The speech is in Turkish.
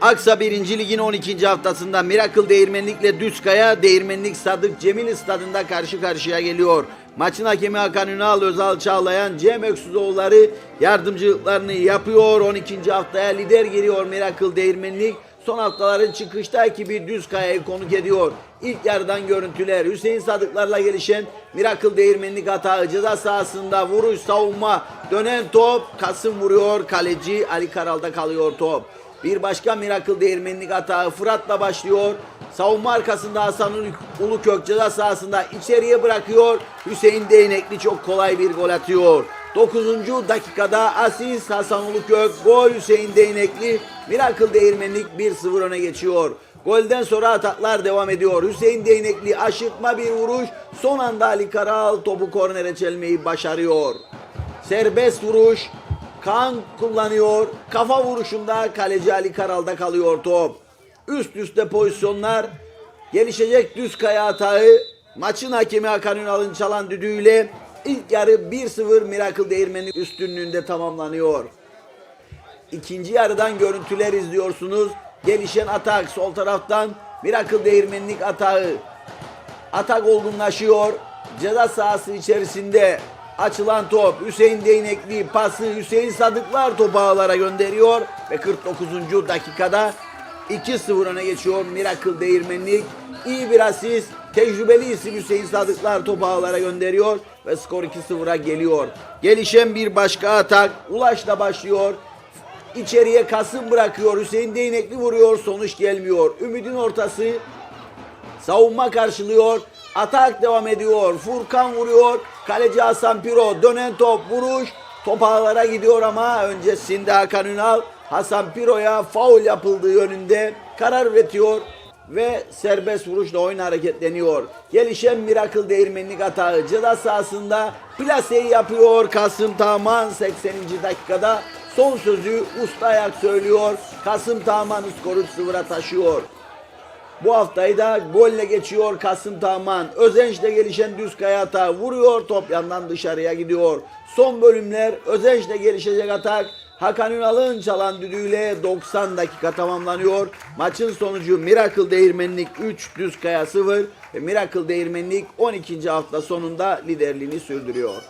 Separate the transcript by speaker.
Speaker 1: Aksa 1. Lig'in 12. haftasında Miracle Değirmenlik'le Düzkaya Değirmenlik Sadık Cemil stadında karşı karşıya geliyor. Maçın hakemi Hakan Ünal, Özal Çağlayan, Cem Öksüzoğulları yardımcılıklarını yapıyor. 12. haftaya lider geliyor Miracle Değirmenlik. Son haftaların çıkışta ekibi Düzkaya'yı konuk ediyor. İlk yarıdan görüntüler Hüseyin Sadıklarla gelişen Miracle Değirmenlik hatağı ceza sahasında vuruş savunma dönen top Kasım vuruyor kaleci Ali Karal'da kalıyor top. Bir başka Miracle Değirmenlik hatağı Fırat'la başlıyor. Savunma arkasında Hasan Ulu- Ulukök ceza sahasında içeriye bırakıyor. Hüseyin Değnekli çok kolay bir gol atıyor. 9. dakikada asist Hasan Ulukök, gol Hüseyin Değnekli. Miracle Değirmenlik 1-0 öne geçiyor. Golden sonra ataklar devam ediyor. Hüseyin Değnekli aşırtma bir vuruş. Son anda Ali Karal topu kornere çelmeyi başarıyor. Serbest vuruş. Kan kullanıyor. Kafa vuruşunda kaleci Ali Karal'da kalıyor top. Üst üste pozisyonlar. Gelişecek düz kaya hatağı. Maçın hakemi Hakan Ünal'ın çalan düdüğüyle ilk yarı 1-0 Miracle Değirmeni üstünlüğünde tamamlanıyor. İkinci yarıdan görüntüler izliyorsunuz. Gelişen atak sol taraftan Miracle Değirmenlik atağı. Atak olgunlaşıyor. Ceza sahası içerisinde açılan top Hüseyin Değnekli pası Hüseyin Sadıklar topu ağlara gönderiyor ve 49. dakikada 2-0 öne geçiyor Miracle Değirmenlik. İyi bir asist. Tecrübeli isim Hüseyin Sadıklar topu ağlara gönderiyor ve skor 2-0'a geliyor. Gelişen bir başka atak Ulaş'la başlıyor. İçeriye Kasım bırakıyor. Hüseyin Değnekli vuruyor. Sonuç gelmiyor. Ümid'in ortası Savunma karşılıyor. Atak devam ediyor. Furkan vuruyor. Kaleci Hasan Piro. Dönen top vuruş. Top ağlara gidiyor ama öncesinde Hakan Ünal Hasan Piro'ya faul yapıldığı yönünde karar üretiyor ve serbest vuruşla oyun hareketleniyor. Gelişen Miracle Değirmenlik atağı ceza sahasında plaseyi yapıyor Kasım Taman 80. dakikada. Son sözü usta ayak söylüyor. Kasım Taman skoru 0'a taşıyor. Bu haftayı da golle geçiyor Kasım Tahman. Özenç'le gelişen düz kaya hata vuruyor top yandan dışarıya gidiyor. Son bölümler Özenç'le gelişecek atak Hakan Ünal'ın çalan düdüğüyle 90 dakika tamamlanıyor. Maçın sonucu Miracle Değirmenlik 3, Düz Kaya 0 ve Miracle Değirmenlik 12. hafta sonunda liderliğini sürdürüyor.